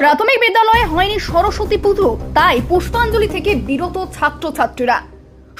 প্রাথমিক বিদ্যালয়ে হয়নি সরস্বতী পুজো, তাই পুষ্পাঞ্জলি থেকে বিরত ছাত্রছাত্রীরা।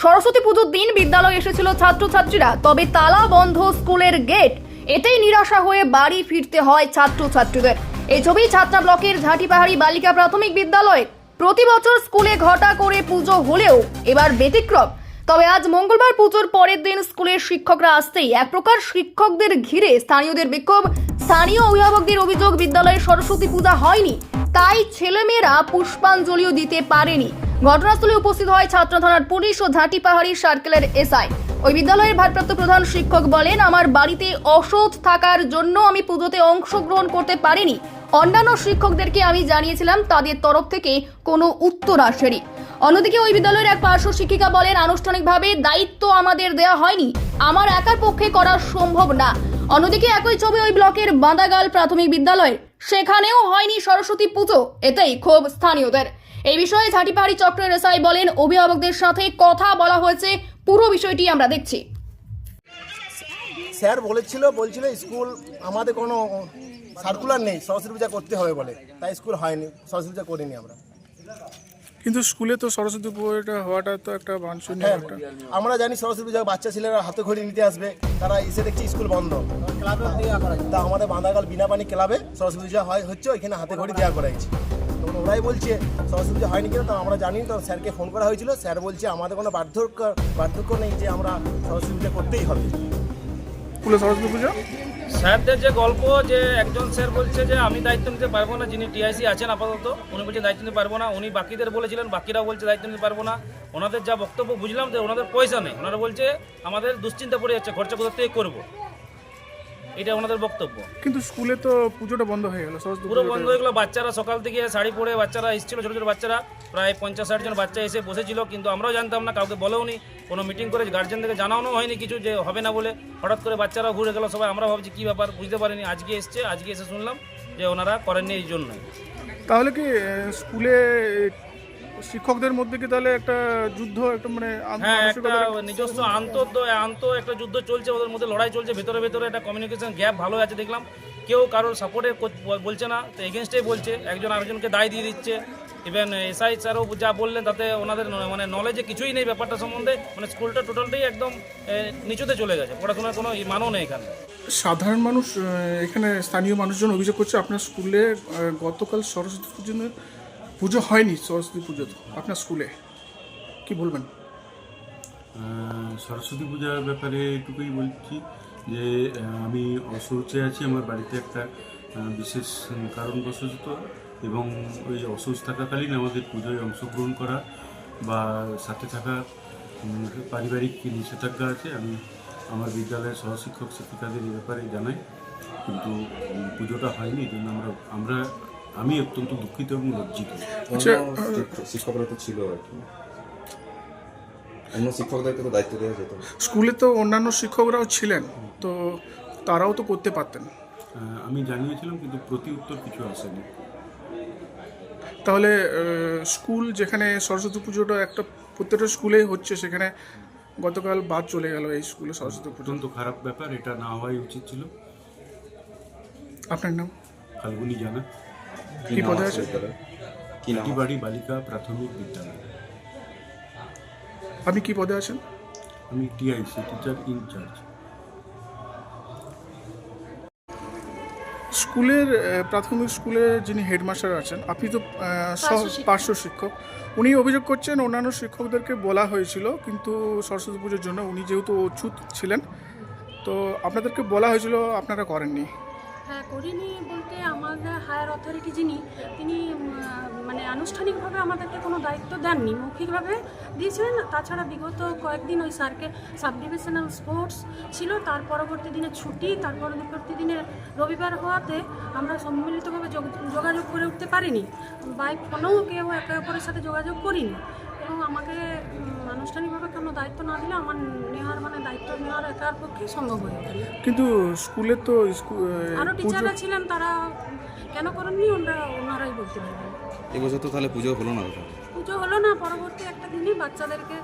সরস্বতী পুজোর দিন বিদ্যালয়ে এসেছিল ছাত্রছাত্রীরা, তবে তালা বন্ধ স্কুলের গেট। এতেই নিরাশা হয়ে বাড়ি ফিরতে হয় ছাত্রছাত্রীদের। এই ছবি ছাত্রা ব্লকের ঝাঁটিপাহাড়ি বালিকা প্রাথমিক বিদ্যালয়ে। প্রতি বছর স্কুলে ঘটা করে পুজো হলেও এবার ব্যতিক্রম। তবে আজ মঙ্গলবার পুজোর পরের দিন স্কুলের শিক্ষকরা আসতেই এক প্রকার শিক্ষকদের ঘিরে স্থানীয়দের বিক্ষোভ। স্থানীয় অভিভাবকদের অভিযোগ, বিদ্যালয়ে সরস্বতী পূজা হয়নি, তাই ছেলেমেয়েরা পুষ্পাঞ্জলিও দিতে পারেনি। ঘটনাস্থলে উপস্থিত হয় ছাত্র থানার পুলিশ ও ঝাঁটি পাহাড়ি সার্কেলের এসআই। ওই বিদ্যালয়ের ভারপ্রাপ্ত প্রধান শিক্ষক বলেন, আমার বাড়িতে অসৎ থাকার জন্য আমি পুজোতে অংশগ্রহণ করতে পারিনি। অন্যান্য শিক্ষকদেরকে আমি জানিয়েছিলাম, তাদের তরফ থেকে কোনো উত্তর আসেনি। অন্যদিকে ওই বিদ্যালয়ের এক পার্শ্ব শিক্ষিকা বলেন, আনুষ্ঠানিকভাবে দায়িত্ব আমাদের দেওয়া হয়নি। আমার একার পক্ষে করা সম্ভব না। অন্যদিকে একই ছবি ওই ব্লকের বাঁদাগাল প্রাথমিক বিদ্যালয়ের সেখানেও হয়নি সরস্বতী পুজো। এতেই ক্ষোভ স্থানীয়দের। এই বিষয়ে ঝাঁটিপাহাড়ি চক্রের এসআই বলেন, অভিভাবকদের সাথে কথা বলা হয়েছে। পুরো বিষয়টি আমরা দেখছি। স্যার বলেছিল, বলছিল স্কুল, আমাদের কোনো সার্কুলার নেই, সরস্বতী পূজা করতে হবে বলে। তাই স্কুল হয়নি, সরস্বতী পূজা করিনি আমরা। কিন্তু স্কুলে তো সরস্বতী পুজোটা হওয়াটা তো একটা বাঞ্ছনীয় হ্যাঁ একটা আমরা জানি সরস্বতী পূজা বাচ্চা ছেলেরা হাতে ঘড়ি নিতে আসবে তারা এসে দেখছি স্কুল বন্ধ। তা আমাদের বাঁধাগাল বিনা পানি ক্লাবে সরস্বতী পূজা হয় হচ্ছে ওইখানে হাতে ঘড়ি দেওয়া করাইছে তখন ওরাই বলছে সরস্বতী পূজা হয়নি কেন তো আমরা জানি তো স্যারকে ফোন করা হয়েছিল। স্যার বলছে আমাদের কোনো বার্ধক্য বার্ধক্য নেই যে আমরা সরস্বতী পূজা করতেই হবে। স্কুলে সরস্বতী পুজো? স্যারদের যে গল্প, যে একজন স্যার বলছে যে, আমি দায়িত্ব নিতে পারব না, যিনি টিআইসি আছেন আপাতত, উনি বলছে দায়িত্ব নিতে পারব না। উনি বাকিদের বলেছিলেন, বাকিরাও বলছে দায়িত্ব নিতে পারব না। ওনাদের যা বক্তব্য বুঝলাম যে, ওনাদের পয়সা নেই। ওনারা বলছে, আমাদের দুশ্চিন্তা পড়ে যাচ্ছে, খরচা থেকে করব? এটা ওনাদের বক্তব্য। কিন্তু স্কুলে তো পুজোটা বন্ধ হয়ে গেল সরস্বতী পুরো বন্ধ হয়ে গেলো বাচ্চারা সকাল থেকে শাড়ি পরে বাচ্চারা এসেছিল ছোটো ছোটো বাচ্চারা প্রায় পঞ্চাশ ষাট জন বাচ্চা এসে বসেছিল কিন্তু আমরাও জানতাম না কাউকে বলেও নি কোনো মিটিং করে গার্জেনদেরকে জানানো হয়নি কিছু যে হবে না বলে। হঠাৎ করে বাচ্চারা ঘুরে গেল সবাই আমরা ভাবছি কী ব্যাপার বুঝতে পারিনি আজকে এসছে আজকে এসে শুনলাম যে ওনারা করেননি এই জন্যই। তাহলে কি স্কুলে শিক্ষকদের মধ্যে কি তাহলে একটা যুদ্ধ একটা মানে হ্যাঁ একটা নিজস্ব আন্ত আন্ত একটা যুদ্ধ চলছে ওদের মধ্যে লড়াই চলছে ভেতরে ভেতরে একটা কমিউনিকেশন গ্যাপ ভালো আছে দেখলাম। কেউ কারোর সাপোর্টে বলছে না তো এগেনস্টেই বলছে একজন আরেকজনকে দায় দিয়ে দিচ্ছে। ইভেন এসআই স্যারও যা বললেন তাতে ওনাদের মানে নলেজে কিছুই নেই ব্যাপারটা সম্বন্ধে মানে স্কুলটা টোটালটাই একদম নিচুতে চলে গেছে পড়াশোনার কোনো মানও নেই এখানে। সাধারণ মানুষ এখানে স্থানীয় মানুষজন অভিযোগ করছে আপনার স্কুলে গতকাল সরস্বতী পুজো পুজো হয়নি, সরস্বতী পুজো আপনার স্কুলে। কি বলবেন? সরস্বতী পূজার ব্যাপারে এটুকুই বলছি যে আমি অসৌচে আছি, আমার বাড়িতে একটা বিশেষ কারণবশত এবং ওই অসুস্থ থাকাকালীন আমাদের পুজোয় অংশগ্রহণ করা বা সাথে থাকা পারিবারিক নিষেধাজ্ঞা আছে, আমি আমার বিদ্যালয়ের সহশিক্ষক শিক্ষিকাদের এই ব্যাপারে জানাই। কিন্তু পুজোটা হয়নি জন্য আমরা আমরা আমি অত্যন্ত দুঃখিত এবং লজ্জিত। আচ্ছা, শিক্ষকরা তো ছিল আর কি। অন্য শিক্ষকদেরকে তো দায়িত্ব দেওয়া যেত স্কুলে তো অন্যান্য শিক্ষকরাও ছিলেন তো তারাও তো করতে পারতেন। আহ, আমি জানিয়েছিলাম কিন্তু প্রতি উত্তর কিছু আসেনি। তাহলে আহ, স্কুল যেখানে সরস্বতী পুজোটা একটা প্রত্যেকটা স্কুলেই হচ্ছে সেখানে গতকাল বাদ চলে গেল এই স্কুলে সরস্বতী পুজো। অত্যন্ত খারাপ ব্যাপার এটা না হওয়াই উচিত ছিল। আপনার নাম? ফাল্গুনি জানা। কি পদে আছে? কি নাম? বালিকা প্রাথমিক বিদ্যালয়। আপনি কি পদে আছেন? আমি টিআইসি টিচার ইনচার্জ স্কুলের প্রাথমিক স্কুলের যিনি হেডমাস্টার আছেন আপনি তো পার্শ্ব শিক্ষক। উনি অভিযোগ করছেন অন্যান্য শিক্ষকদেরকে বলা হয়েছিল কিন্তু সরস্বতী পুজোর জন্য উনি যেহেতু অচ্যুত ছিলেন তো আপনাদেরকে বলা হয়েছিল আপনারা করেননি। হ্যাঁ করিনি বলতে আমাদের হায়ার অথরিটি যিনি, তিনি মানে আনুষ্ঠানিকভাবে আমাদেরকে কোনো দায়িত্ব দেননি, মৌখিকভাবে দিয়েছিলেন। তাছাড়া বিগত কয়েকদিন ওই স্যারকে সাব ডিভিশনাল স্পোর্টস ছিল, তার পরবর্তী দিনে ছুটি, তার পরবর্তী দিনে রবিবার হওয়াতে আমরা সম্মিলিতভাবে যোগাযোগ করে উঠতে পারিনি। বাই ফোনেও কেউ একে অপরের সাথে যোগাযোগ করিনি। এবং আমাকে আনুষ্ঠানিকভাবে কোনো দায়িত্ব না দিলে আমার নেওয়ার মানে দায়িত্ব নেওয়ার একার পক্ষে সম্ভব হয়ে কিন্তু স্কুলে তো আরও টিচাররা ছিলেন তারা কেন করেননি? ওনারা ওনারাই বলতে পারবেন। এবছর তো তাহলে পুজো হলো না পুজো হলো না পরবর্তী একটা দিনই বাচ্চাদেরকে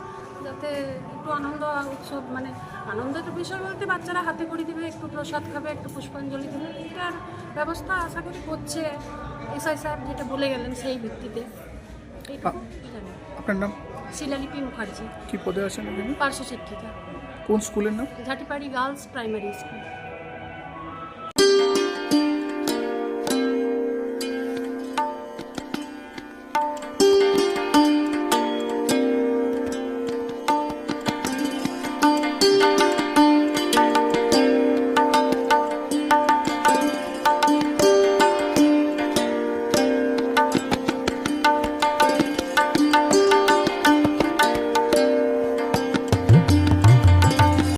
যাতে একটু আনন্দ উৎসব মানে আনন্দের বিষয় বলতে বাচ্চারা হাতে করে দিবে একটু প্রসাদ খাবে একটু পুষ্পাঞ্জলি দেবে এটার ব্যবস্থা আশা করি করছে এসআই সাহেব যেটা বলে গেলেন সেই ভিত্তিতে। এইটুকু জানি আপনার নাম? শিলালিপি মুখার্জি। কি পদে আছেন এখানে? পার্শ্ব শিক্ষিকা। কোন স্কুলের নাম? Jhatipari girls primary school.